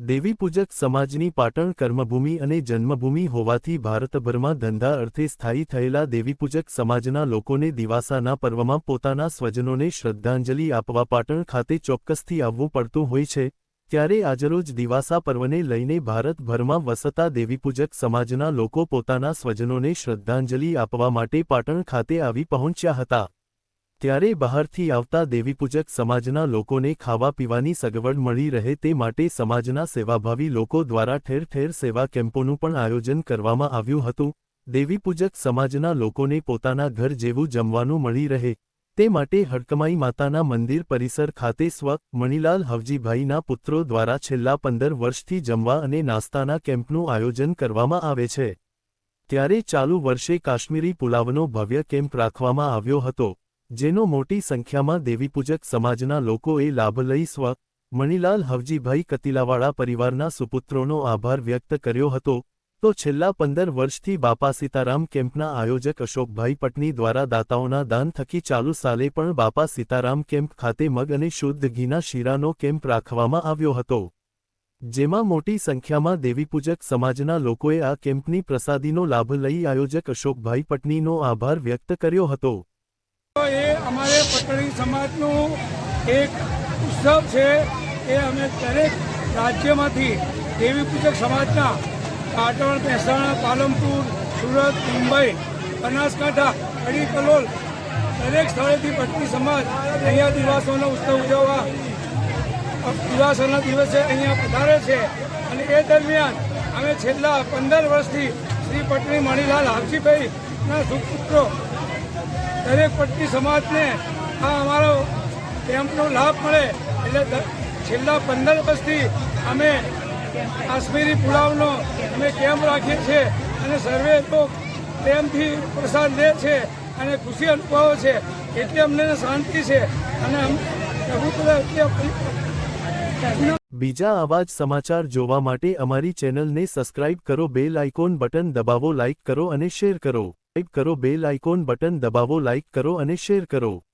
દેવીપૂજક સમાજની પાટણ કર્મભૂમિ અને જન્મભૂમિ હોવાથી ભારતભરમાં ધંધા અર્થે સ્થાયી થયેલા દેવીપૂજક સમાજના લોકોને દિવાસાના પર્વમાં પોતાના સ્વજનોને શ્રદ્ધાંજલિ આપવા પાટણ ખાતે ચોક્કસથી આવવું પડતું હોય છે, ત્યારે આજરોજ દિવાસા પર્વને લઈને ભારતભરમાં વસતા દેવીપૂજક સમાજના લોકો પોતાના સ્વજનોને શ્રદ્ધાંજલિ આપવા માટે પાટણ ખાતે આવી પહોંચ્યા હતા. ત્યારે બહારથી આવતા દેવીપૂજક સમાજના લોકોને ખાવા પીવાની સગવડ મળી રહે તે માટે સમાજના સેવાભાવી લોકો દ્વારા ઠેર ઠેર સેવા કેમ્પોનું પણ આયોજન કરવામાં આવ્યું હતું. દેવીપૂજક સમાજના લોકોને પોતાના ઘર જેવું જમવાનું મળી રહે તે માટે હડકમાઈ માતાના મંદિર પરિસર ખાતે સ્વ મણિલાલ હવજીભાઈના પુત્રો દ્વારા છેલ્લા પંદર વર્ષથી જમવા અને નાસ્તાના કેમ્પનું આયોજન કરવામાં આવે છે. ત્યારે ચાલુ વર્ષે કાશ્મીરી પુલાવનો ભવ્ય કેમ્પ રાખવામાં આવ્યો હતો. જેનો મોટી સંખ્યામાં દેવીપૂજક સમાજના લોકોએ લાભ લઈ સ્વ મણિલાલ હવજીભાઈ કતિલાવાળા પરિવારના સુપુત્રોનો આભાર વ્યક્ત કર્યો હતો, તો છેલ્લા પંદર વર્ષથી બાપા સીતારામ કેમ્પના આયોજક અશોકભાઈ પટની દ્વારા દાતાઓના દાન થકી ચાલુ સાલે પણ બાપા સીતારામ કેમ્પ ખાતે મગ અને શુદ્ધ ઘીના શીરાનો કેમ્પ રાખવામાં આવ્યો હતો. જેમાં મોટી સંખ્યામાં દેવીપૂજક સમાજના લોકોએ આ કેમ્પની પ્રસાદીનો લાભ લઈ આયોજક અશોકભાઈ પટનીનો આભાર વ્યક્ત કર્યો હતો. અમારે પટણી સમાજનું એક ઉત્સવ છે એ અમે દરેક રાજ્યમાંથી દેવી પૂજક સમાજના પાટણ, મહેસાણા, પાલનપુર, સુરત, મુંબઈ, બનાસકાંઠા કડી કલોલ દરેક સ્થળેથી પટણી સમાજ અહીંયા દિવાસોનો ઉત્સવ ઉજવવા દિવાસોના દિવસે અહીંયા પધારે છે. અને એ દરમિયાન અમે છેલ્લા પંદર વર્ષથી શ્રી પટણી મણિલાલ હાજીભાઈના સુપુત્રો દરેક પટ્ટી સમાજને આ અમારો કેમ્પનો લાભ મળે. એટલે છેલ્લા પંદર વર્ષથી અમે કાશ્મીરી પુલાવનો અમે કેમ્પ રાખીએ છીએ અને સર્વે લોકો પ્રેમથી પ્રસાદ લે છે અને ખુશી અનુભવે છે. એટલે અમને શાંતિ છે. અને બીજા અવાજ સમાચાર જોવા માટે અમારી ચેનલને સબસ્ક્રાઇબ કરો, બેલ આઇકોન બટન દબાવો, લાઇક કરો અને શેર કરો. કરો બેલ આઇકોન બટન દબાવો લાઇક કરો અને શેર કરો.